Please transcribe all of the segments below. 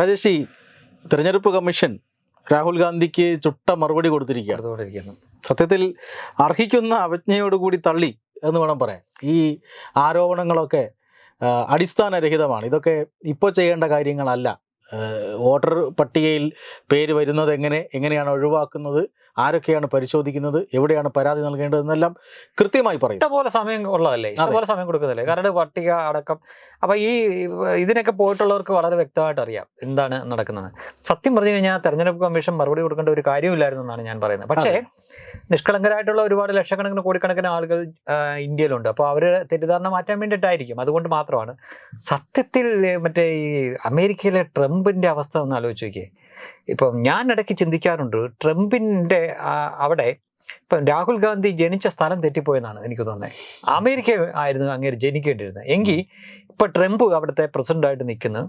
രാജേഷ് തിരഞ്ഞെടുപ്പ് കമ്മീഷൻ രാഹുൽ ഗാന്ധിക്ക് ചുട്ട മറുപടി കൊടുത്തിരിക്കുകയാണ് സത്യത്തിൽ അർഹിക്കുന്ന അവജ്ഞയോടുകൂടി തള്ളി എന്ന് വേണം പറയാൻ. ഈ ആരോപണങ്ങളൊക്കെ അടിസ്ഥാനരഹിതമാണ്. ഇതൊക്കെ ഇപ്പോൾ ചെയ്യേണ്ട കാര്യങ്ങളല്ല. വോട്ടർ പട്ടികയിൽ പേര് വരുന്നത് എങ്ങനെ എങ്ങനെയാണ് ഒഴിവാക്കുന്നത് ആരൊക്കെയാണ് പരിശോധിക്കുന്നത് എവിടെയാണ് പരാതി നൽകേണ്ടതെന്നെല്ലാം കൃത്യമായി പറയും. ഇഷ്ടപോലെ സമയം ഉള്ളതല്ലേ? ഇഷ്ടപോലെ സമയം കൊടുക്കുന്നതല്ലേ? കാരണം പട്ടിക അടക്കം. അപ്പൊ ഈ ഇതിനൊക്കെ പോയിട്ടുള്ളവർക്ക് വളരെ വ്യക്തമായിട്ട് അറിയാം എന്താണ് നടക്കുന്നത്. സത്യം പറഞ്ഞു കഴിഞ്ഞാൽ തെരഞ്ഞെടുപ്പ് കമ്മീഷൻ മറുപടി കൊടുക്കേണ്ട ഒരു കാര്യമില്ലായിരുന്നു എന്നാണ് ഞാൻ പറയുന്നത്. പക്ഷേ നിഷ്കളങ്കരായിട്ടുള്ള ഒരുപാട് ലക്ഷക്കണക്കിന് കോടിക്കണക്കിന് ആളുകൾ ഇന്ത്യയിലുണ്ട്. അപ്പോൾ അവരുടെ തെറ്റിദ്ധാരണ മാറ്റാൻ വേണ്ടിയിട്ടായിരിക്കും. അതുകൊണ്ട് മാത്രമാണ്. സത്യത്തിൽ മറ്റേ ഈ അമേരിക്കയിലെ ട്രംപിന്റെ അവസ്ഥ ഒന്ന് ആലോചിച്ച് നോക്കിയേ. ഇപ്പം ഞാൻ ഇടയ്ക്ക് ചിന്തിക്കാറുണ്ട് ട്രംപിന്റെ അവിടെ ഇപ്പം രാഹുൽ ഗാന്ധി ജനിച്ച സ്ഥലം തെറ്റിപ്പോയെന്നാണ് എനിക്ക് തോന്നുന്നത്. അമേരിക്ക ആയിരുന്നു അങ്ങേര് ജനിക്കേണ്ടിയിരുന്നത്. എങ്കിൽ ഇപ്പം ട്രംപ് അവിടുത്തെ പ്രസിഡന്റായിട്ട് നിൽക്കുന്നു.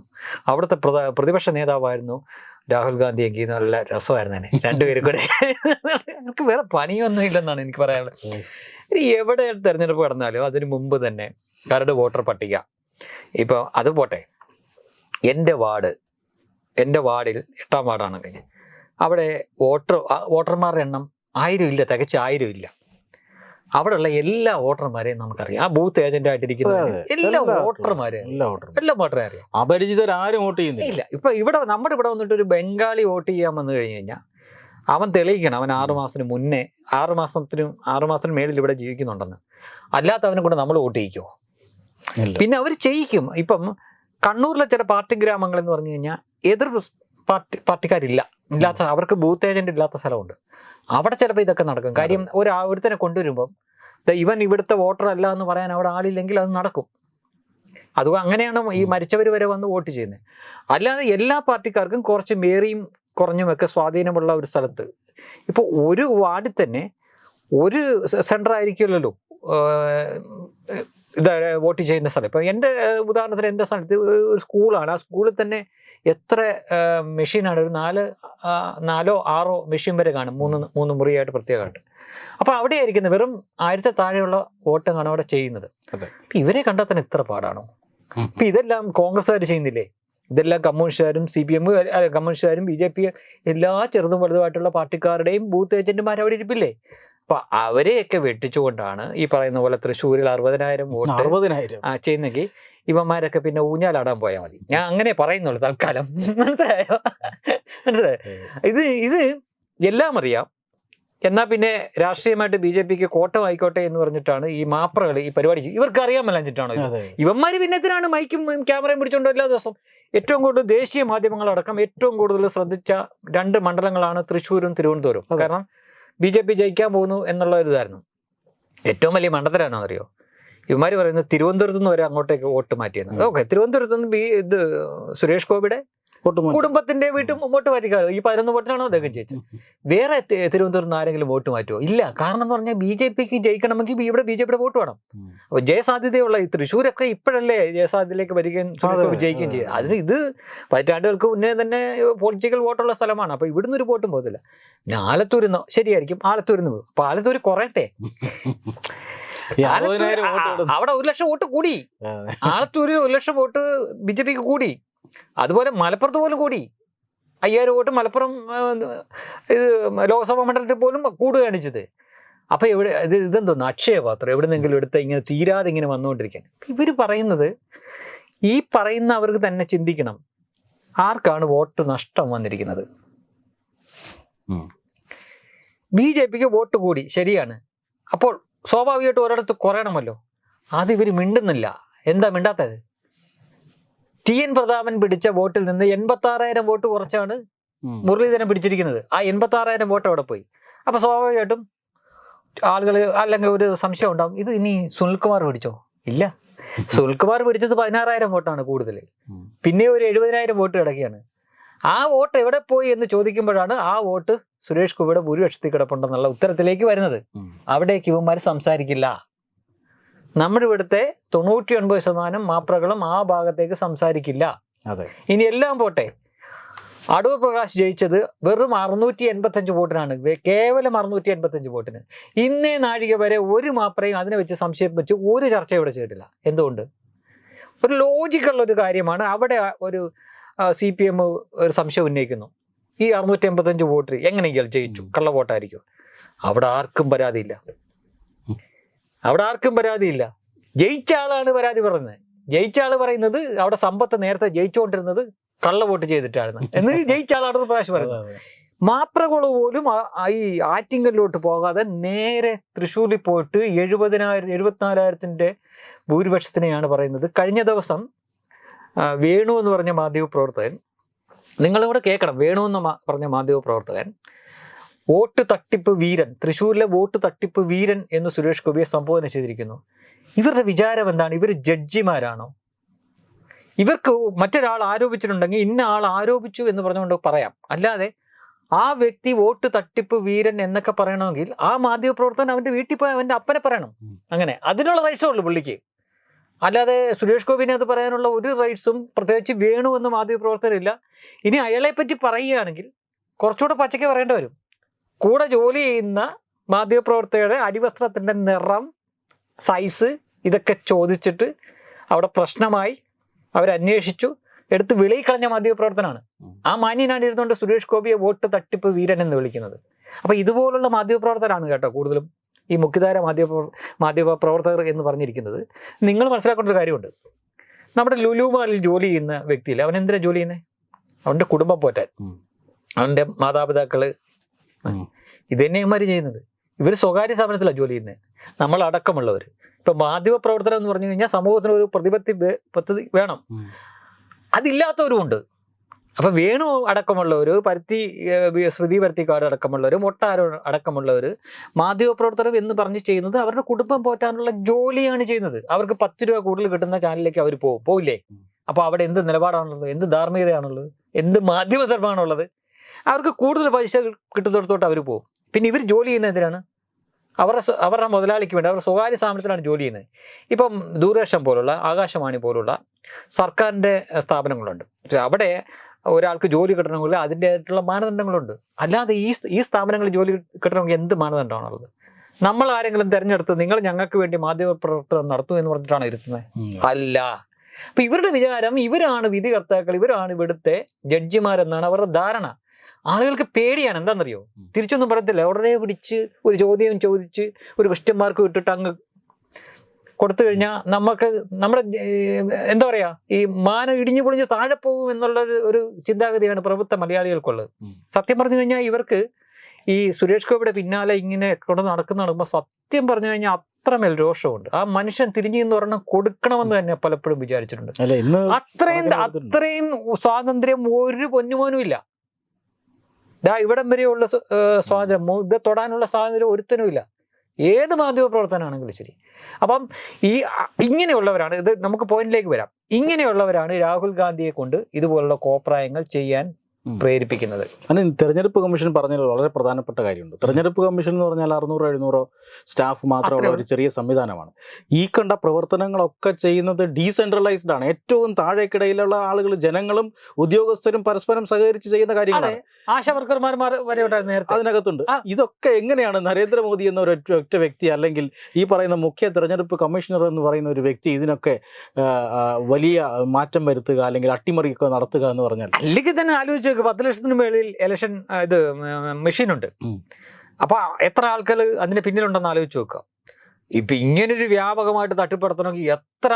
അവിടുത്തെ പ്രതിപക്ഷ നേതാവായിരുന്നു രാഹുൽ ഗാന്ധി എങ്കിൽ നല്ല രസമായിരുന്നു തന്നെ രണ്ടുപേരും കൂടെ. എനിക്ക് വേറെ പണിയൊന്നും ഇല്ലെന്നാണ് എനിക്ക് പറയാനുള്ളത്. എവിടെ തെരഞ്ഞെടുപ്പ് നടന്നാലും അതിന് മുമ്പ് തന്നെ കരട് വോട്ടർ പട്ടിക. ഇപ്പൊ അത് പോട്ടെ. എന്റെ വാർഡ് എന്റെ വാർഡിൽ എട്ടാം വാർഡാണ് കഴിഞ്ഞ് അവിടെ വോട്ടർ വോട്ടർമാരുടെ എണ്ണം ആയിരം ഇല്ല തികച്ച ആയിരം ഇല്ല അവിടെയുള്ള എല്ലാ വോട്ടർമാരെയും നമുക്കറിയാം. ആ ബൂത്ത് ഏജന്റ് ആയിട്ടിരിക്കുന്ന. എല്ലാ വോട്ടർമാരെയും എല്ലാ വോട്ടറും എല്ലാ വോട്ടറെ അറിയാം. അപരിചിതരാരും വോട്ട് ചെയ്യുന്നില്ല. ഇല്ല. ഇപ്പൊ ഇവിടെ നമ്മുടെ ഇവിടെ വന്നിട്ട് ഒരു ബംഗാളി വോട്ട് ചെയ്യാൻ വന്നു കഴിഞ്ഞു കഴിഞ്ഞാൽ അവൻ തെളിയിക്കണം അവൻ ആറു മാസത്തിന് മുന്നേ ആറു മാസത്തിനും ആറു മാസത്തിന് മേളിൽ ഇവിടെ ജീവിക്കുന്നുണ്ടെന്ന്. അല്ലാത്തവനെ കൂടെ നമ്മൾ വോട്ട് ചെയ്യിക്കുമോ. പിന്നെ അവർ ചെയ്യിക്കും. ഇപ്പം കണ്ണൂരിലെ ചില പാർട്ടി ഗ്രാമങ്ങൾ എന്ന് പറഞ്ഞു കഴിഞ്ഞാൽ എതിർ പാർട്ടി പാർട്ടിക്കാരില്ല. ഇല്ലാത്ത അവർക്ക് ബൂത്ത് ഏജന്റ് ഇല്ലാത്ത സ്ഥലമുണ്ട്. അവിടെ ചിലപ്പോൾ ഇതൊക്കെ നടക്കും. കാര്യം ഒരു ഒരുത്തനെ കൊണ്ടുവരുമ്പം ദേ ഇവൻ ഇവിടുത്തെ വോട്ടർ അല്ല എന്ന് പറയാൻ അവിടെ ആളില്ലെങ്കിൽ അത് നടക്കും. അത് അങ്ങനെയാണ് ഈ മരിച്ചവർ വരെ വന്ന് വോട്ട് ചെയ്യുന്നത് അല്ലാതെ എല്ലാ പാർട്ടിക്കാർക്കും കുറച്ച് മേറിയും കുറഞ്ഞുമൊക്കെ സ്വാധീനമുള്ള ഒരു സ്ഥലത്ത്. ഇപ്പോൾ ഒരു വാർഡിൽ തന്നെ ഒരു സെന്റർ ആയിരിക്കുമല്ലോ വോട്ട് ചെയ്യുന്ന സ്ഥലം. ഇപ്പം എന്റെ ഉദാഹരണത്തിന് എന്റെ സ്ഥലത്ത് ഒരു സ്കൂളാണ്. ആ സ്കൂളിൽ തന്നെ എത്ര മെഷീനാണ്? ഒരു നാല് നാലോ ആറോ മെഷീൻ വരെ കാണും. മൂന്ന് മൂന്ന് മുറിയായിട്ട് പ്രത്യേകമായിട്ട്. അപ്പോൾ അവിടെ ആയിരിക്കുന്നത് വെറും ആയിരത്തെ താഴെയുള്ള വോട്ടങ്ങാണ് അവിടെ ചെയ്യുന്നത്? ഇവരെ കണ്ടാൽ തന്നെ ഇത്ര പാടാണോ? അപ്പം ഇതെല്ലാം കോൺഗ്രസ്സുകാർ ചെയ്യുന്നില്ലേ? ഇതെല്ലാം കമ്മ്യൂണിസ്റ്റുകാരും സി പി എം കമ്മ്യൂണിസ്റ്റുകാരും ബി ജെ പി എല്ലാ ചെറുതും വലുതുമായിട്ടുള്ള പാർട്ടിക്കാരുടെയും ബൂത്ത് ഏജന്റുമാർ അവിടെ ഇരിപ്പില്ലേ? അപ്പൊ അവരെയൊക്കെ വെട്ടിച്ചുകൊണ്ടാണ് ഈ പറയുന്ന പോലെ തൃശ്ശൂരിൽ അറുപതിനായിരം വോട്ട് അറുപതിനായിരം. ആ, ചെയ്യുന്നെങ്കിൽ ഇവന്മാരൊക്കെ പിന്നെ ഊഞ്ഞാലാടാൻ പോയാൽ മതി. ഞാൻ അങ്ങനെ പറയുന്നുള്ളൂ തൽക്കാലം. മനസ്സിലായോ? മനസ്സിലായോ? ഇത് ഇത് എല്ലാം അറിയാം. എന്നാൽ പിന്നെ രാഷ്ട്രീയമായിട്ട് ബി ജെ പിക്ക് കോട്ടം ആയിക്കോട്ടെ എന്ന് പറഞ്ഞിട്ടാണ് ഈ മാപ്രകൾ ഈ പരിപാടി ഇവർക്ക് അറിയാൻ ഇത്? ഇവന്മാർ ഇവന്മാര് പിന്നെ എന്തിനാണ് മൈക്കും ക്യാമറയും പിടിച്ചോണ്ടോ എല്ലാ ദിവസം ഏറ്റവും കൂടുതൽ ദേശീയ മാധ്യമങ്ങളടക്കം ഏറ്റവും കൂടുതൽ ശ്രദ്ധിച്ച രണ്ട് മണ്ഡലങ്ങളാണ് തൃശ്ശൂരും തിരുവനന്തപുരം കാരണം ബി ജെ പി ജയിക്കാൻ പോകുന്നു എന്നുള്ള ഒരു ഇതായിരുന്നു ഏറ്റവും വലിയ മണ്ഡലമാണോ അറിയോ ഇവന്മാര് പറയുന്നത് തിരുവനന്തപുരത്ത് നിന്ന് വരെ അങ്ങോട്ടേക്ക് വോട്ട് മാറ്റിയെന്ന്. ഓക്കെ തിരുവനന്തപുരത്ത് നിന്ന് ബി ഇത് സുരേഷ് ഗോപിയുടെ. കുടുംബത്തിന്റെ വീട്ടും വോട്ട് മാറ്റിക്കാറ് ഈ പതിനൊന്ന് വോട്ടിനാണോ അദ്ദേഹം ജയിച്ചത്? വേറെ തിരുവനന്തപുരത്ത് നിന്ന് ആരെങ്കിലും വോട്ട് മാറ്റുമോ ഇല്ല. കാരണം എന്ന് പറഞ്ഞാൽ ബി ജെ പിക്ക് ജയിക്കണമെങ്കിൽ ഇവിടെ ബി ജെ പിയുടെ വോട്ട് വേണം. അപ്പോൾ അപ്പൊ ജയസാധ്യതയുള്ള ഈ തൃശ്ശൂരൊക്കെ ഇപ്പോഴല്ലേ ജയസാധ്യതയിലേക്ക് വരികയും വിജയിക്കുകയും ചെയ്യും. അതിന് ഇത് പതിറ്റാണ്ടുകൾക്ക് മുന്നേ തന്നെ പൊളിറ്റിക്കൽ വോട്ടുള്ള സ്ഥലമാണ്. അപ്പൊ ഇവിടുന്ന് ഒരു വോട്ടും പോകത്തില്ല. പിന്നെ ആലത്തൂരിൽ നിന്നോ ശരിയായിരിക്കും. ആലത്തൂരിൽ നിന്ന് പോകും അപ്പൊ ആലത്തൂർ കുറയട്ടെ. അവിടെ ഒരു ലക്ഷം വോട്ട് കൂടി. ആലത്തൂര് ഒരു ലക്ഷം വോട്ട് ബി ജെ പിക്ക് കൂടി. അതുപോലെ മലപ്പുറത്ത് പോലും കൂടി. അയ്യായിരം വോട്ട് മലപ്പുറം ഇത് ലോക്സഭാ മണ്ഡലത്തിൽ പോലും കൂടുകയാണ് ചെയ്തത്. അപ്പൊ എവിടെ ഇത് ഇതെന്തോന്നു അക്ഷയപാത്രം എവിടെന്നെങ്കിലും എടുത്ത് ഇങ്ങനെ തീരാതെ ഇങ്ങനെ വന്നുകൊണ്ടിരിക്കാൻ. ഇവർ പറയുന്നത് ഈ പറയുന്നവർക്ക് തന്നെ ചിന്തിക്കണം. ആർക്കാണ് വോട്ട് നഷ്ടം വന്നിരിക്കുന്നത്. ബി ജെ പിക്ക് വോട്ട് കൂടി. ശരിയാണ്. അപ്പോൾ സ്വാഭാവികമായിട്ട് ഒരിടത്ത് കുറയണമല്ലോ. അത് ഇവർ മിണ്ടുന്നില്ല. എന്താ മിണ്ടാത്തത്? ടി എൻ പ്രതാപൻ പിടിച്ച വോട്ടിൽ നിന്ന് എൺപത്തി ആറായിരം വോട്ട് കുറച്ചാണ് മുരളീധരൻ പിടിച്ചിരിക്കുന്നത്. ആ എൺപത്തി ആറായിരം വോട്ട് അവിടെ പോയി. അപ്പൊ സ്വാഭാവികമായിട്ടും ആളുകൾ അല്ലെങ്കിൽ ഒരു സംശയം ഉണ്ടാവും ഇത് ഇനി സുനിൽകുമാർ പിടിച്ചോ? ഇല്ല. സുനിൽകുമാർ പിടിച്ചത് പതിനാറായിരം വോട്ടാണ് കൂടുതൽ. പിന്നെ ഒരു എഴുപതിനായിരം വോട്ട് കിടക്കുകയാണ്. ആ വോട്ട് എവിടെ പോയി എന്ന് ചോദിക്കുമ്പോഴാണ് ആ വോട്ട് സുരേഷ് ഗോപിയുടെ ഭൂരിപക്ഷത്തിൽ കിടപ്പുണ്ടെന്നുള്ള ഉത്തരത്തിലേക്ക് വരുന്നത്. അവിടേക്ക് ഇവന്മാർ സംസാരിക്കില്ല. നമ്മുടെ ഇവിടുത്തെ തൊണ്ണൂറ്റി ഒൻപത് ശതമാനം മാപ്രകളും ആ ഭാഗത്തേക്ക് സംസാരിക്കില്ല. അതെ. ഇനി എല്ലാം പോട്ടെ. അടൂർ പ്രകാശ് ജയിച്ചത് വെറും അറുന്നൂറ്റി എൺപത്തഞ്ച് വോട്ടിനാണ് കേവലം അറുന്നൂറ്റി എൺപത്തഞ്ച് വോട്ടിന്. ഇന്നേ നാഴിക വരെ ഒരു മാപ്രയും അതിനെ വെച്ച് സംശയം വെച്ച് ഒരു ചർച്ച ഇവിടെ ചെയ്തിട്ടില്ല. എന്തുകൊണ്ട്? ഒരു ലോജിക്കുള്ള ഒരു കാര്യമാണ്. അവിടെ ഒരു സി പി എം ഒരു സംശയം ഉന്നയിക്കുന്നു. ഈ അറുന്നൂറ്റി എൺപത്തഞ്ച് വോട്ട് എങ്ങനെയെങ്കിലും ജയിച്ചു. കള്ള വോട്ടായിരിക്കും. അവിടെ ആർക്കും പരാതിയില്ല. അവിടെ ആർക്കും പരാതിയില്ല. ജയിച്ച ആളാണ് പരാതി പറയുന്നത് ജയിച്ച ആൾ പറയുന്നത് അവിടെ സമ്പത്ത് നേരത്തെ ജയിച്ചുകൊണ്ടിരുന്നത് കള്ള വോട്ട് ചെയ്തിട്ടാണ്. എന്ന് ജയിച്ച ആളാണെന്ന് പ്രാവശ്യം പറയുന്നത്. മാപ്രകുള പോലും ഈ ആറ്റിങ്കല്ലോട്ട് പോകാതെ നേരെ തൃശ്ശൂരിൽ പോയിട്ട് എഴുപതിനായിരം എഴുപത്തിനാലായിരത്തിന്റെ ഭൂരിപക്ഷത്തിനെയാണ് പറയുന്നത്. കഴിഞ്ഞ ദിവസം വേണു എന്ന് പറഞ്ഞ മാധ്യമ പ്രവർത്തകൻ നിങ്ങളിവിടെ കേൾക്കണം. വേണു എന്ന് പറഞ്ഞ മാധ്യമ പ്രവർത്തകൻ വോട്ട് തട്ടിപ്പ് വീരൻ തൃശ്ശൂരിലെ വോട്ട് തട്ടിപ്പ് വീരൻ എന്ന് സുരേഷ് ഗോപിയെ സംബോധന ചെയ്തിരിക്കുന്നു. ഇവരുടെ വിചാരം എന്താണ്? ഇവർ ജഡ്ജിമാരാണോ? ഇവർക്ക് മറ്റൊരാൾ ആരോപിച്ചിട്ടുണ്ടെങ്കിൽ ഇന്ന ആൾ ആരോപിച്ചു എന്ന് പറഞ്ഞുകൊണ്ട് പറയാം. അല്ലാതെ ആ വ്യക്തി വോട്ട് തട്ടിപ്പ് വീരൻ എന്നൊക്കെ പറയണമെങ്കിൽ ആ മാധ്യമപ്രവർത്തകൻ അവന്റെ വീട്ടിൽ പോയി അവന്റെ അപ്പനെ പറയണം. അങ്ങനെ. അതിനുള്ള റൈറ്റ്സേ ഉള്ളൂ പുള്ളിക്ക്. അല്ലാതെ സുരേഷ് ഗോപിനെ അത് പറയാനുള്ള ഒരു റൈറ്റ്സും പ്രത്യേകിച്ച് വേണു എന്ന മാധ്യമപ്രവർത്തകരില്ല. ഇനി അയാളെ പറ്റി പറയുകയാണെങ്കിൽ കുറച്ചുകൂടെ പച്ചയ്ക്ക് പറയേണ്ടി വരും. കൂടെ ജോലി ചെയ്യുന്ന മാധ്യമപ്രവർത്തകരുടെ അടിവസ്ത്രത്തിന്റെ നിറം സൈസ് ഇതൊക്കെ ചോദിച്ചിട്ട് അവിടെ പ്രശ്നമായി അവരന്വേഷിച്ചു എടുത്ത് വെളിയിൽ കളഞ്ഞ മാധ്യമപ്രവർത്തനാണ്. ഉം. ആ മാന്യനാണ് ഇരുന്നുകൊണ്ട് സുരേഷ് ഗോപിയെ വോട്ട് തട്ടിപ്പ് വീരൻ എന്ന് വിളിക്കുന്നത്. അപ്പം ഇതുപോലുള്ള മാധ്യമപ്രവർത്തകരാണ് കേട്ടോ കൂടുതലും ഈ മുഖ്യധാര മാധ്യമ മാധ്യമ പ്രവർത്തകർ എന്ന് പറഞ്ഞിരിക്കുന്നത്. നിങ്ങൾ മനസ്സിലാക്കേണ്ട ഒരു കാര്യമുണ്ട്. നമ്മുടെ ലുലുമാളിൽ ജോലി ചെയ്യുന്ന വ്യക്തിയിൽ അവൻ എന്തിനാ ജോലി ചെയ്യുന്നത് അവന്റെ കുടുംബം പോറ്റാൻ. അവന്റെ മാതാപിതാക്കൾ. ഇത് തന്നെ ഇവന്മാര് ചെയ്യുന്നത്. ഇവർ സ്വകാര്യ സ്ഥാപനത്തിലാണ് ജോലി ചെയ്യുന്നത് നമ്മൾ അടക്കമുള്ളവർ ഇപ്പൊ മാധ്യമ പ്രവർത്തനം എന്ന് പറഞ്ഞു കഴിഞ്ഞാൽ സമൂഹത്തിന് ഒരു പ്രതിപത്തി പദ്ധതി വേണം. അതില്ലാത്തവരുമുണ്ട് അപ്പൊ വേണു അടക്കമുള്ളവർ പരുത്തി ശ്രുതി പരുത്തിക്കാട് അടക്കമുള്ളവർ മൊട്ടാരോ അടക്കമുള്ളവർ മാധ്യമപ്രവർത്തനം എന്ന് പറഞ്ഞ് ചെയ്യുന്നത് അവരുടെ കുടുംബം പോറ്റാനുള്ള ജോലിയാണ് ചെയ്യുന്നത്. അവർക്ക് പത്ത് രൂപ കൂടുതൽ കിട്ടുന്ന ചാനലിലേക്ക് അവർ പോകും പോയില്ലേ ഉം. അപ്പൊ അവിടെ എന്ത് നിലപാടാണുള്ളത്? എന്ത് ധാർമ്മികതയാണുള്ളത്? എന്ത് മാധ്യമധർമ്മമാണുള്ളത് അവർക്ക് കൂടുതൽ പൈസ കിട്ടുന്നിടത്തോട്ട് അവർ പോകും പിന്നെ ഇവർ ജോലി ചെയ്യുന്നത് എന്തിനാണ്? അവരുടെ അവരുടെ മുതലാളിക്ക് വേണ്ടി അവരുടെ സ്വകാര്യ സ്ഥാപനത്തിലാണ് ജോലി ചെയ്യുന്നത്. ഇപ്പം ദൂരദർശൻ പോലുള്ള ആകാശവാണി പോലുള്ള സർക്കാരിന്റെ സ്ഥാപനങ്ങളുണ്ട്. പക്ഷെ അവിടെ ഒരാൾക്ക് ജോലി കിട്ടണമെങ്കിൽ അതിന്റെതായിട്ടുള്ള മാനദണ്ഡങ്ങളുണ്ട്. അല്ലാതെ ഈ ഈ സ്ഥാപനങ്ങളിൽ ജോലി കിട്ടണമെങ്കിൽ എന്ത് മാനദണ്ഡമാണുള്ളത്? നമ്മൾ ആരെങ്കിലും തിരഞ്ഞെടുത്ത് നിങ്ങൾ ഞങ്ങൾക്ക് വേണ്ടി മാധ്യമ പ്രവർത്തനം നടത്തൂ എന്ന് പറഞ്ഞിട്ടാണ് ഇരുത്തുന്നത്? അല്ല. അപ്പം ഇവരുടെ വിചാരം ഇവരാണ് വിധികർത്താക്കൾ ഇവരാണ് ഇവിടുത്തെ ജഡ്ജിമാരെന്നാണ് അവരുടെ ധാരണ. ആളുകൾക്ക് പേടിയാണ്. എന്താണെന്നറിയോ. തിരിച്ചൊന്നും പറയത്തില്ല. ഉടനെ പിടിച്ച് ഒരു ചോദ്യം ചോദിച്ച് ഒരു ക്വസ്റ്റ്യൻ മാർക്ക് ഇട്ടിട്ട് അങ്ങ് കൊടുത്തു കഴിഞ്ഞാൽ നമുക്ക് നമ്മുടെ എന്താ പറയാ ഈ മാനം ഇടിഞ്ഞു പൊളിഞ്ഞ് താഴെ പോകും എന്നുള്ള ഒരു- ചിന്താഗതിയാണ് പ്രഭുത്വ മലയാളികൾക്കുള്ളത്. സത്യം പറഞ്ഞു കഴിഞ്ഞാൽ ഇവർക്ക് ഈ സുരേഷ് ഗോപിയുടെ പിന്നാലെ ഇങ്ങനെ കൊണ്ട് നടക്കുന്ന നടക്കുമ്പോൾ സത്യം പറഞ്ഞു കഴിഞ്ഞാൽ അത്രമേൽ രോഷമുണ്ട്. ആ മനുഷ്യൻ തിരിഞ്ഞു എന്ന് പറഞ്ഞാൽ കൊടുക്കണമെന്ന് തന്നെ പലപ്പോഴും വിചാരിച്ചിട്ടുണ്ട്. അത്രയും അത്രയും സ്വാതന്ത്ര്യം ഒരു പൊന്നുമോനും ഇല്ല. ദാ ഇവിടം വരെയുള്ള സ്വാതന്ത്ര്യം ഇത് തൊടാനുള്ള സ്വാതന്ത്ര്യം ഒരുത്തനും ഇല്ല ഏത് മാധ്യമ പ്രവർത്തനമാണെങ്കിലും ശരി അപ്പം ഈ ഇങ്ങനെയുള്ളവരാണ് ഇത് നമുക്ക് പോയിന്റിലേക്ക് വരാം ഇങ്ങനെയുള്ളവരാണ് രാഹുൽ ഗാന്ധിയെ കൊണ്ട് ഇതുപോലുള്ള കോപ്രായങ്ങൾ ചെയ്യാൻ. പ്രേരിപ്പിക്കുന്നത്. അതിന് തെരഞ്ഞെടുപ്പ് കമ്മീഷൻ പറഞ്ഞതിൽ വളരെ പ്രധാനപ്പെട്ട കാര്യമുണ്ട്. തെരഞ്ഞെടുപ്പ് കമ്മീഷൻ എന്ന് പറഞ്ഞാൽ അറുന്നൂറോ എഴുന്നൂറോ സ്റ്റാഫ് മാത്രമുള്ള ഒരു ചെറിയ സംവിധാനമാണ്. ഈ കണ്ട പ്രവർത്തനങ്ങളൊക്കെ ചെയ്യുന്നത് ഡീസെൻട്രലൈസ്ഡ് ആണ്. ഏറ്റവും താഴേക്കിടയിലുള്ള ആളുകൾ ജനങ്ങളും ഉദ്യോഗസ്ഥരും പരസ്പരം സഹകരിച്ച് ചെയ്യുന്ന കാര്യങ്ങളാണ്. വരെ അതിനകത്തുണ്ട്. ഇതൊക്കെ എങ്ങനെയാണ് നരേന്ദ്രമോദി എന്ന ഒരു ഒറ്റ- ഒറ്റ വ്യക്തി അല്ലെങ്കിൽ ഈ പറയുന്ന മുഖ്യ തെരഞ്ഞെടുപ്പ് കമ്മീഷണർ എന്ന് പറയുന്ന ഒരു വ്യക്തി ഇതിനൊക്കെ വലിയ മാറ്റം വരുത്തുക അല്ലെങ്കിൽ അട്ടിമറിയൊക്കെ നടത്തുക എന്ന് പറഞ്ഞാൽ അല്ലെങ്കിൽ തന്നെ ആലോചിച്ച് നോക്ക് പത്ത് ലക്ഷത്തിന് മേളിൽ ഇലക്ഷൻ ഇത് മെഷീനുണ്ട്. അപ്പൊ എത്ര ആൾക്കാർ അതിന് പിന്നിലുണ്ടെന്ന് ആലോചിച്ച് നോക്കുക ഇപ്പൊ ഇങ്ങനൊരു വ്യാപകമായിട്ട് തട്ടിപ്പടത്തണമെങ്കിൽ എത്ര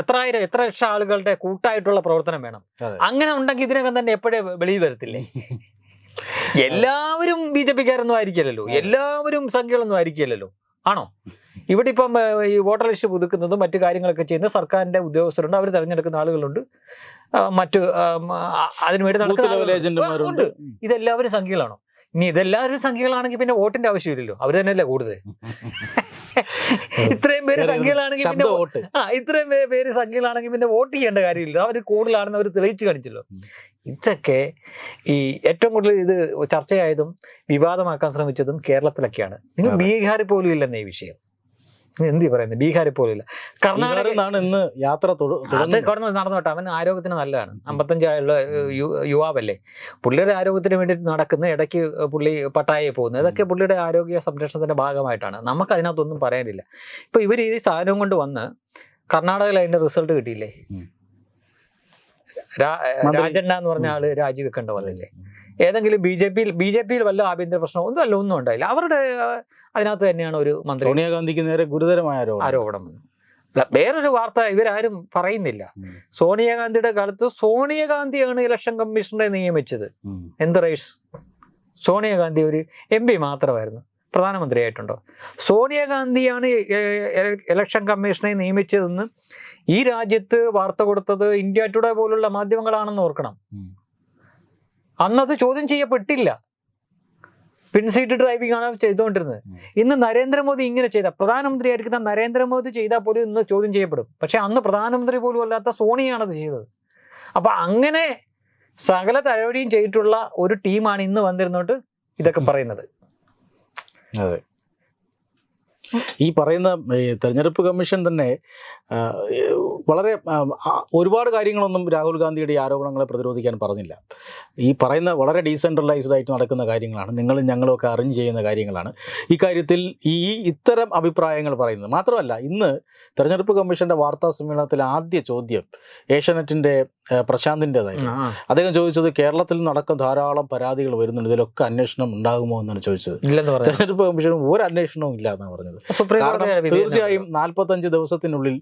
എത്ര ആയിരം എത്ര ലക്ഷം ആളുകളുടെ കൂട്ടായിട്ടുള്ള പ്രവർത്തനം വേണം. അങ്ങനെ ഉണ്ടെങ്കിൽ ഇതിനകം തന്നെ എപ്പോഴേ വെളിയിൽ വരത്തില്ലേ? എല്ലാവരും ബി ജെ പിക്കാരൊന്നും ആയിരിക്കില്ലല്ലോ. എല്ലാവരും സംഖ്യകളൊന്നും ആയിരിക്കില്ലല്ലോ. ആണോ? ഇവിടെ ഇപ്പം ഈ വോട്ടർ ലിസ്റ്റ് പുതുക്കുന്നതും മറ്റു കാര്യങ്ങളൊക്കെ ചെയ്യുന്ന സർക്കാരിന്റെ ഉദ്യോഗസ്ഥരുണ്ട്. അവർ തെരഞ്ഞെടുക്കുന്ന ആളുകളുണ്ട്. മറ്റു അതിനുവേണ്ടി നടക്കുന്ന. ഇതെല്ലാവരും സംഖ്യകളാണോ? ഇനി ഇതെല്ലാവരും സംഖ്യകളാണെങ്കിൽ പിന്നെ വോട്ടിന്റെ ആവശ്യമില്ലല്ലോ. അവർ തന്നെയല്ലേ കൂടുതൽ ഇത്രയും പേര് സംഖ്യകളാണെങ്കിൽ പിന്നെ വോട്ട്. ആ ഇത്രയും പേര് സംഖ്യകളാണെങ്കിൽ പിന്നെ വോട്ട് ചെയ്യേണ്ട കാര്യമില്ല. അവർ കൂടുതലാണെന്ന് അവർ തെളിയിച്ചു കാണിച്ചല്ലോ. ഇതൊക്കെ ഈ ഏറ്റവും കൂടുതൽ ഇത് ചർച്ചയായതും വിവാദമാക്കാൻ ശ്രമിച്ചതും കേരളത്തിലൊക്കെയാണ്. നിങ്ങൾ ബീഹാർ ബീഹാറിൽ പോലും ഇല്ലെന്നേ ഈ വിഷയം. എന്തി പറയുന്നത് ബീഹാറിൽ പോലില്ല കർണാടകന്നാണ് ഇന്ന് യാത്ര അത്. നടന്നോട്ടെ. അവൻ ആരോഗ്യത്തിന് നല്ലതാണ്. അമ്പത്തഞ്ചായുള്ള യുവാവല്ലേ? പുള്ളിയുടെ ആരോഗ്യത്തിന് വേണ്ടിയിട്ട് നടക്കുന്ന ഇടയ്ക്ക് പുള്ളി പട്ടായി പോകുന്നത് ഇതൊക്കെ പുള്ളിയുടെ ആരോഗ്യ സംരക്ഷണത്തിന്റെ ഭാഗമായിട്ടാണ്. നമുക്ക് അതിനകത്തൊന്നും പറയാനില്ല. ഇപ്പൊ ഇവർ ഈ സാധനം കൊണ്ട് വന്ന് കർണാടകയിൽ അതിന്റെ റിസൾട്ട് കിട്ടിയില്ലേ. രാജണ്ണ എന്ന് പറഞ്ഞ ആൾ രാജിവെക്കേണ്ട വന്നില്ലേ? ഏതെങ്കിലും ബി ജെ പിയിൽ ബി ജെ പിയിൽ വല്ല ആഭ്യന്തര പ്രശ്നം ഒന്നും അല്ല ഒന്നും ഉണ്ടായില്ല. അവരുടെ അതിനകത്ത് തന്നെയാണ് ഒരു മന്ത്രി സോണിയാഗാന്ധിക്ക് നേരെ ഗുരുതരമായ ആരോപണം. വേറൊരു വാർത്ത ഇവരാരും പറയുന്നില്ല. സോണിയാഗാന്ധിയുടെ കാലത്ത് സോണിയാഗാന്ധിയാണ് ഇലക്ഷൻ കമ്മീഷനെ നിയമിച്ചത്. എന്ത് റൈസ്? സോണിയാഗാന്ധി ഒരു എം പി മാത്രമായിരുന്നു. പ്രധാനമന്ത്രിയായിട്ടുണ്ടോ? സോണിയാഗാന്ധിയാണ് ഇലക്ഷൻ കമ്മീഷനെ നിയമിച്ചതെന്ന് ഈ രാജ്യത്ത് വാർത്ത കൊടുത്തത് ഇന്ത്യ ടുഡേ പോലുള്ള മാധ്യമങ്ങളാണെന്ന് ഓർക്കണം. അന്നത് ചോദ്യം ചെയ്യപ്പെട്ടില്ല. പിൻസീറ്റ് ഡ്രൈവിംഗ് ആണ് ചെയ്തുകൊണ്ടിരുന്നത്. ഇന്ന് നരേന്ദ്രമോദി ഇങ്ങനെ ചെയ്ത പ്രധാനമന്ത്രിയായിരിക്കുന്ന നരേന്ദ്രമോദി ചെയ്താൽ പോലും ഇന്ന് ചോദ്യം ചെയ്യപ്പെടും. പക്ഷെ അന്ന് പ്രധാനമന്ത്രി പോലും അല്ലാത്ത സോണിയാണ് അത് ചെയ്തത്. അപ്പൊ അങ്ങനെ സകല തഴവടിയും ചെയ്തിട്ടുള്ള ഒരു ടീമാണ് ഇന്ന് വന്നിരുന്നോട്ട് ഇതൊക്കെ പറയുന്നത്. അതെ. ഈ പറയുന്ന തെരഞ്ഞെടുപ്പ് കമ്മീഷൻ തന്നെ വളരെ ഒരുപാട് കാര്യങ്ങളൊന്നും രാഹുൽ ഗാന്ധിയുടെ ആരോപണങ്ങളെ പ്രതിരോധിക്കാൻ പറഞ്ഞില്ല. ഈ പറയുന്ന വളരെ ഡീസെൻട്രലൈസ്ഡ് ആയിട്ട് നടക്കുന്ന കാര്യങ്ങളാണ്. നിങ്ങളും ഞങ്ങളും ഒക്കെ അറിഞ്ഞ് ചെയ്യുന്ന കാര്യങ്ങളാണ്. ഈ കാര്യത്തിൽ ഈ ഇത്തരം അഭിപ്രായങ്ങൾ പറയുന്നത് മാത്രമല്ല ഇന്ന് തെരഞ്ഞെടുപ്പ് കമ്മീഷന്റെ വാർത്താ സമ്മേളനത്തിൽ ആദ്യ ചോദ്യം ഏഷ്യാനെറ്റിന്റെ ആ, പ്രശാന്തിന്റെതായിരുന്നു അദ്ദേഹം ചോദിച്ചത് കേരളത്തിൽ നടക്കുന്ന ധാരാളം പരാതികൾ വരുന്നുണ്ട് ഇതിലൊക്കെ അന്വേഷണം ഉണ്ടാകുമോ എന്നാണ് ചോദിച്ചത്. തെരഞ്ഞെടുപ്പ് കമ്മീഷൻ ഒരു അന്വേഷണവും ഇല്ല എന്നാണ് പറഞ്ഞത്. തീർച്ചയായും നാൽപ്പത്തഞ്ച് ദിവസത്തിനുള്ളിൽ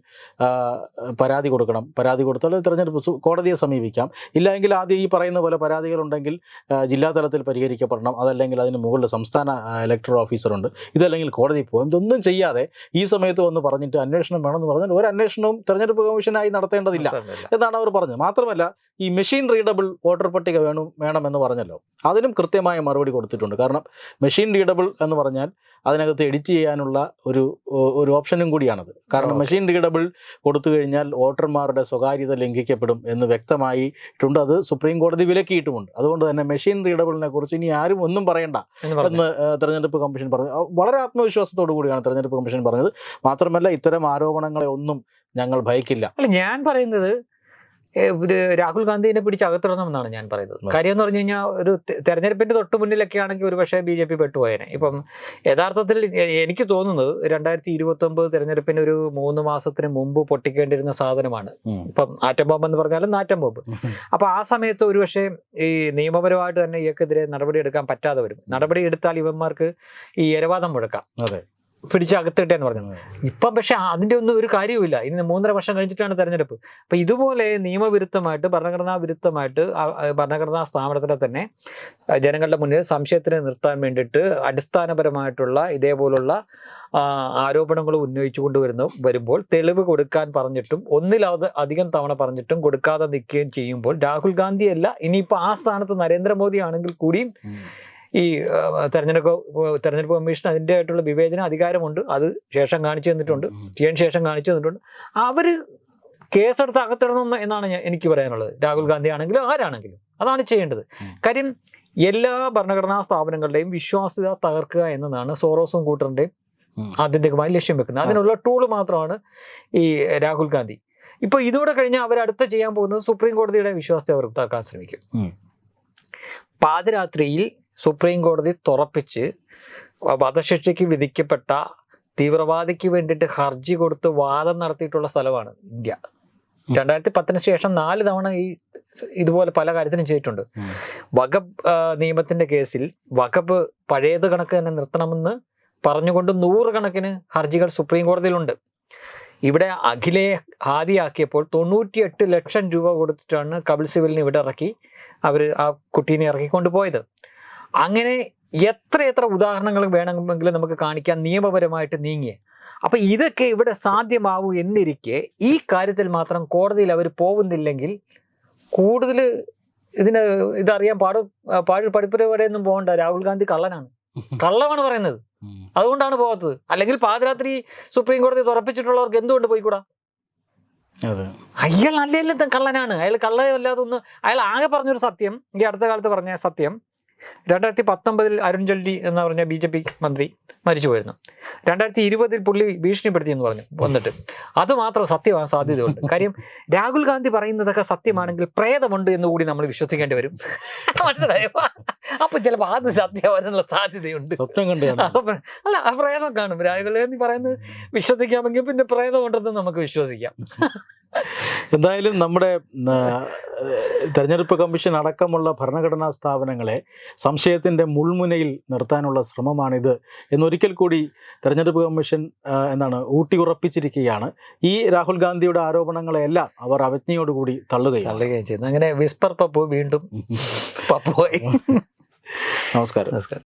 പരാതി കൊടുക്കണം. പരാതി കൊടുത്താൽ തെരഞ്ഞെടുപ്പ് കോടതിയെ സമീപിക്കാം. ഇല്ലെങ്കിൽ ആദ്യം ഈ പറയുന്ന പോലെ പരാതികളുണ്ടെങ്കിൽ ഉണ്ടെങ്കിൽ ജില്ലാ തലത്തിൽ പരിഹരിക്കപ്പെടണം. അതല്ലെങ്കിൽ അതിന് മുകളിൽ സംസ്ഥാന ഇലക്ട്രോ ഇലക്ടറൽ ഓഫീസറുണ്ട് ഇതല്ലെങ്കിൽ കോടതി പോകും ഇതൊന്നും ചെയ്യാതെ ഈ സമയത്ത് വന്ന് പറഞ്ഞിട്ട് അന്വേഷണം വേണമെന്ന് പറഞ്ഞാൽ ഒരു അന്വേഷണവും തെരഞ്ഞെടുപ്പ് കമ്മീഷനായി നടത്തേണ്ടതില്ല. എന്നാണ് അവർ പറഞ്ഞത്. മാത്രമല്ല ഈ മെഷീൻ റീഡബിൾ വോട്ടർ പട്ടിക വേണം വേണമെന്ന് പറഞ്ഞല്ലോ. അതിനും കൃത്യമായ മറുപടി കൊടുത്തിട്ടുണ്ട്. കാരണം മെഷീൻ റീഡബിൾ എന്ന് പറഞ്ഞാൽ അതിനകത്ത് എഡിറ്റ് ചെയ്യാനുള്ള ഒരു ഒരു ഓപ്ഷനും കൂടിയാണത്. കാരണം മെഷീൻ റീഡബിൾ കൊടുത്തു കഴിഞ്ഞാൽ വോട്ടർമാരുടെ സ്വകാര്യത ലംഘിക്കപ്പെടും എന്ന് വ്യക്തമായിട്ടുണ്ട്. അത് സുപ്രീം കോടതി വിലക്കിയിട്ടുമുണ്ട്. അതുകൊണ്ട് തന്നെ മെഷീൻ റീഡബിളിനെ കുറിച്ച് ഇനി ആരും ഒന്നും പറയണ്ട എന്ന് തെരഞ്ഞെടുപ്പ് കമ്മീഷൻ പറഞ്ഞു വളരെ ആത്മവിശ്വാസത്തോടു കൂടിയാണ് തെരഞ്ഞെടുപ്പ് കമ്മീഷൻ പറഞ്ഞത്. മാത്രമല്ല ഇത്തരം ആരോപണങ്ങളെ ഒന്നും ഞങ്ങൾ ഭയക്കില്ല. അല്ല ഞാൻ പറയുന്നത് രാഹുൽ ഗാന്ധിനെ പിടിച്ച് അകത്തിടണമെന്നാണ് ഞാൻ പറയുന്നത്. കാര്യം എന്ന് പറഞ്ഞു കഴിഞ്ഞാൽ ഒരു തെരഞ്ഞെടുപ്പിന്റെ തൊട്ട് മുന്നിലൊക്കെ ആണെങ്കിൽ ഒരു പക്ഷേ ബി ജെ പി പെട്ടുപോയേനെ. ഇപ്പം യഥാർത്ഥത്തിൽ എനിക്ക് തോന്നുന്നത് രണ്ടായിരത്തി ഇരുപത്തി ഒമ്പത് തെരഞ്ഞെടുപ്പിന് ഒരു മൂന്ന് മാസത്തിന് മുമ്പ് പൊട്ടിക്കേണ്ടിരുന്ന സാധനമാണ്. ഇപ്പം ആറ്റം ബോംബ് എന്ന് പറഞ്ഞാലും നാറ്റം ബോംബ്. അപ്പൊ ആ സമയത്ത് ഒരുപക്ഷെ ഈ നിയമപരമായിട്ട് തന്നെ ഇയാൾക്കെതിരെ നടപടി എടുക്കാൻ പറ്റാതെ വരും. നടപടി എടുത്താൽ ഇവന്മാർക്ക് ഈ ഇരവാദം മുഴക്കാം. അതെ. പിടിച്ച് അകത്തിട്ടെ എന്ന് പറഞ്ഞു ഇപ്പം പക്ഷെ അതിന്റെ ഒന്നും ഒരു കാര്യവുമില്ല. ഇനി മൂന്നര വർഷം കഴിഞ്ഞിട്ടാണ് തെരഞ്ഞെടുപ്പ്. അപ്പൊ ഇതുപോലെ നിയമവിരുദ്ധമായിട്ട് ഭരണഘടനാ വിരുദ്ധമായിട്ട് ഭരണഘടനാ സ്ഥാപനത്തിനെ തന്നെ ജനങ്ങളുടെ മുന്നിൽ സംശയത്തിന് നിർത്താൻ വേണ്ടിയിട്ട് അടിസ്ഥാനപരമായിട്ടുള്ള ഇതേപോലുള്ള ആരോപണങ്ങൾ ഉന്നയിച്ചു കൊണ്ടുവരുന്നു വരുമ്പോൾ തെളിവ് കൊടുക്കാൻ പറഞ്ഞിട്ടും ഒന്നിലത് അധികം തവണ പറഞ്ഞിട്ടും കൊടുക്കാതെ നിൽക്കുകയും ചെയ്യുമ്പോൾ രാഹുൽ ഗാന്ധിയല്ല ഇനിയിപ്പോൾ ആ സ്ഥാനത്ത് നരേന്ദ്രമോദി ആണെങ്കിൽ കൂടിയും. ഈ തെരഞ്ഞെടുപ്പ് തെരഞ്ഞെടുപ്പ് കമ്മീഷൻ അതിന്റെ ആയിട്ടുള്ള വിവേചന അധികാരമുണ്ട്. അത് ശേഷം കാണിച്ചു തന്നിട്ടുണ്ട്. ടി ചെയ്യാൻ ശേഷം കാണിച്ചു തന്നിട്ടുണ്ട്. അവർ കേസെടുത്ത് അകത്തിടണം എന്നാണ് എനിക്ക് പറയാനുള്ളത്. രാഹുൽ ഗാന്ധി ആണെങ്കിലും ആരാണെങ്കിലും. അതാണ് ചെയ്യേണ്ടത്. കാര്യം എല്ലാ ഭരണഘടനാ സ്ഥാപനങ്ങളുടെയും വിശ്വാസ്യത തകർക്കുക എന്നതാണ് സോറോസും കൂട്ടറിന്റെയും. ആത്യന്തികമായി ലക്ഷ്യം വെക്കുന്നത്. അതിനുള്ള ടൂൾ മാത്രമാണ് ഈ രാഹുൽ ഗാന്ധി. ഇപ്പൊ ഇതോടെ കഴിഞ്ഞാൽ അവർ അടുത്ത ചെയ്യാൻ പോകുന്നത് സുപ്രീം കോടതിയുടെ വിശ്വാസത്തെ അവർ തകർക്കാൻ ശ്രമിക്കും പാതിരാത്രിയിൽ സുപ്രീം കോടതി തുറപ്പിച്ച് വധശിക്ഷയ്ക്ക് വിധിക്കപ്പെട്ട തീവ്രവാദിക്ക് വേണ്ടിയിട്ട് ഹർജി കൊടുത്ത് വാദം നടത്തിയിട്ടുള്ള സ്ഥലമാണ് ഇന്ത്യ. രണ്ടായിരത്തി പത്തിന് ശേഷം നാല് തവണ ഈ ഇതുപോലെ പല കാര്യത്തിനും ചെയ്തിട്ടുണ്ട്. വകബ് നിയമത്തിന്റെ കേസിൽ വകബ് പഴയത് കണക്ക് തന്നെ നിർത്തണമെന്ന് പറഞ്ഞുകൊണ്ട് നൂറുകണക്കിന് ഹർജികൾ സുപ്രീം കോടതിയിലുണ്ട് ഇവിടെ അഖിലെ ആദിയാക്കിയപ്പോൾ തൊണ്ണൂറ്റിയെട്ട് ലക്ഷം രൂപ കൊടുത്തിട്ടാണ് കപിൽ സിബലിനെ ഇവിടെ ഇറക്കി അവർ ആ കുട്ടീനെ ഇറക്കിക്കൊണ്ട് പോയത് അങ്ങനെ എത്ര എത്ര ഉദാഹരണങ്ങൾ വേണമെങ്കിൽ നമുക്ക് കാണിക്കാൻ നിയമപരമായിട്ട് നീങ്ങിയ. അപ്പൊ ഇതൊക്കെ ഇവിടെ സാധ്യമാവൂ എന്നിരിക്കെ ഈ കാര്യത്തിൽ മാത്രം കോടതിയിൽ അവർ പോകുന്നില്ലെങ്കിൽ കൂടുതൽ ഇതിന് ഇതറിയാൻ പാട് പാട് പഠിപ്പുരവരെയൊന്നും പോകണ്ട. രാഹുൽ ഗാന്ധി കള്ളനാണ്. കള്ളമാണ് പറയുന്നത്. അതുകൊണ്ടാണ് പോകാത്തത്. അല്ലെങ്കിൽ പാതിരാത്രി സുപ്രീം കോടതി തുറപ്പിച്ചിട്ടുള്ളവർക്ക് എന്തുകൊണ്ട് പോയിക്കൂടാ? അയാൾ നല്ല കള്ളനാണ്. അയാൾ കള്ളയല്ലാതെ ഒന്ന് അയാൾ ആകെ പറഞ്ഞൊരു സത്യം ഈ അടുത്ത കാലത്ത് പറഞ്ഞ സത്യം രണ്ടായിരത്തി പത്തൊമ്പതിൽ അരുൺ ജെയ്റ്റ്ലി എന്ന് പറഞ്ഞ ബി ജെ പി മന്ത്രി മരിച്ചു പോയിരുന്നു രണ്ടായിരത്തി ഇരുപതിൽ പുള്ളി ഭീഷണിപ്പെടുത്തി എന്ന് പറഞ്ഞു വന്നിട്ട്. അത് മാത്രം സത്യമാകാൻ സാധ്യതയുണ്ട്. കാര്യം രാഹുൽ ഗാന്ധി പറയുന്നതൊക്കെ സത്യമാണെങ്കിൽ പ്രേതമുണ്ട് എന്ന് കൂടി നമ്മൾ വിശ്വസിക്കേണ്ടി വരും. മനസ്സിലായോ? അപ്പൊ ചിലപ്പോൾ അത് സത്യമാകാനുള്ള സാധ്യതയുണ്ട്. സ്വപ്നം കണ്ടാണ് അല്ല ആ പ്രേതം കാണും. രാഹുൽ ഗാന്ധി പറയുന്നത് വിശ്വസിക്കാമെങ്കിൽ പിന്നെ പ്രേതമുണ്ടെന്ന് നമുക്ക് വിശ്വസിക്കാം. എന്തായാലും നമ്മുടെ തെരഞ്ഞെടുപ്പ് കമ്മീഷൻ അടക്കമുള്ള ഭരണഘടനാ സ്ഥാപനങ്ങളെ സംശയത്തിന്റെ മുൾമുനയിൽ നിർത്താനുള്ള ശ്രമമാണിത്. എന്നൊരിക്കൽ കൂടി തെരഞ്ഞെടുപ്പ് കമ്മീഷൻ എന്നാണ് എന്താണ് ഊട്ടി ഉറപ്പിച്ചിരിക്കുകയാണ് ഈ രാഹുൽ ഗാന്ധിയുടെ ആരോപണങ്ങളെല്ലാം അവർ അവജ്ഞയോടുകൂടി തള്ളുകയാണ്. തള്ളുകയും ചെയ്യുന്നു. അങ്ങനെ വിസ്പർ പപ്പു വീണ്ടും പപ്പുവായി. നമസ്കാരം. നമസ്കാരം.